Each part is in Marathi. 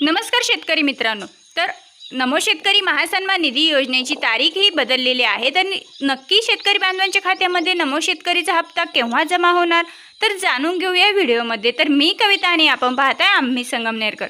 नमस्कार शेतकरी मित्रांनो. तर नमो शेतकरी महासन्मान निधी योजनेची तारीख ही बदललेली आहे. तर नक्की शेतकरी बांधवांच्या खात्यामध्ये नमो शेतकरीचा हप्ता केव्हा जमा होणार? तर जाणून घेऊया व्हिडिओमध्ये. तर मी कविता आणि आपण पाहताय आम्ही संगमनेरकर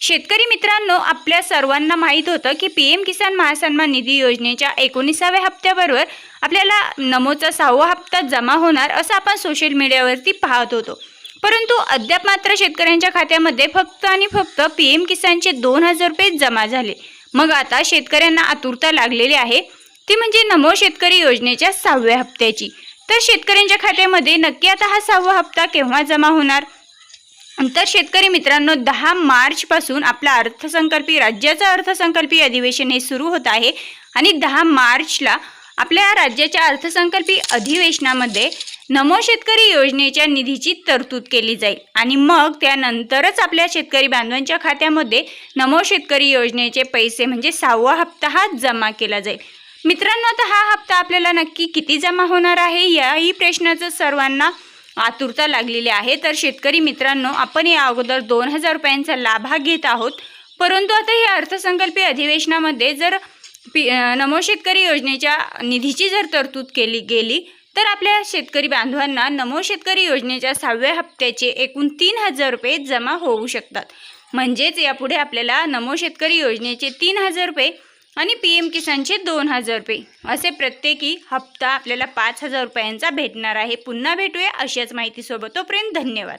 शेतकरी मित्रांनो आपल्या सर्वांना माहीत होतं की पी एम किसान महासन्मान निधी योजनेच्या एकोणीसाव्या हप्त्याबरोबर आपल्याला नमोचा सहावा हप्ता जमा होणार असं आपण सोशल मीडियावरती पाहत होतो. परंतु अद्याप मात्र शेतकऱ्यांच्या खात्यामध्ये फक्त आणि फक्त पी एम किसानचे दोन हजार रुपये जमा झाले. मग आता शेतकऱ्यांना आतुरता लागलेली आहे. ती म्हणजे नमो शेतकरी योजनेच्या सहाव्या हप्त्याची. तर शेतकऱ्यांच्या खात्यामध्ये नक्की आता हा सहावा हप्ता केव्हा जमा होणार? तर शेतकरी मित्रांनो दहा मार्चपासून आपला अर्थसंकल्पी राज्याचं अर्थसंकल्पीय अधिवेशन हे सुरू होत आहे आणि दहा मार्चला आपल्या राज्याच्या अर्थसंकल्पीय अधिवेशनामध्ये नमो शेतकरी योजनेच्या निधीची तरतूद केली जाईल. आणि मग त्यानंतरच आपल्या शेतकरी बांधवांच्या खात्यामध्ये नमो शेतकरी योजनेचे पैसे म्हणजे सहावा हप्ता हा जमा केला जाईल. मित्रांनो आता हा हप्ता आपल्याला नक्की किती जमा होणार आहे? याही प्रश्नाचं सर्वांना आतुरता लागलेली आहे. तर शेतकरी मित्रांनो आपण या अगोदर दोन हजार रुपयांचा लाभ हा घेत आहोत. परंतु आता या अर्थसंकल्पीय अधिवेशनामध्ये जर पी नमो शेतकरी योजनेच्या निधीची जर तरतूद केली गेली तर आपल्या शेतकरी बांधवांना नमो शेतकरी योजनेच्या सहाव्या हप्त्याचे एकूण तीन हजार रुपये जमा होऊ शकतात. म्हणजेच यापुढे आपल्याला नमो शेतकरी योजनेचे तीन हजार रुपये आणि पी एम किसानचे दोन हजार रुपये असे प्रत्येकी हप्ता आपल्याला पाच हजार रुपयांचा भेटणार आहे. पुन्हा भेटूया अशाच माहितीसोबत. तोपर्यंत धन्यवाद.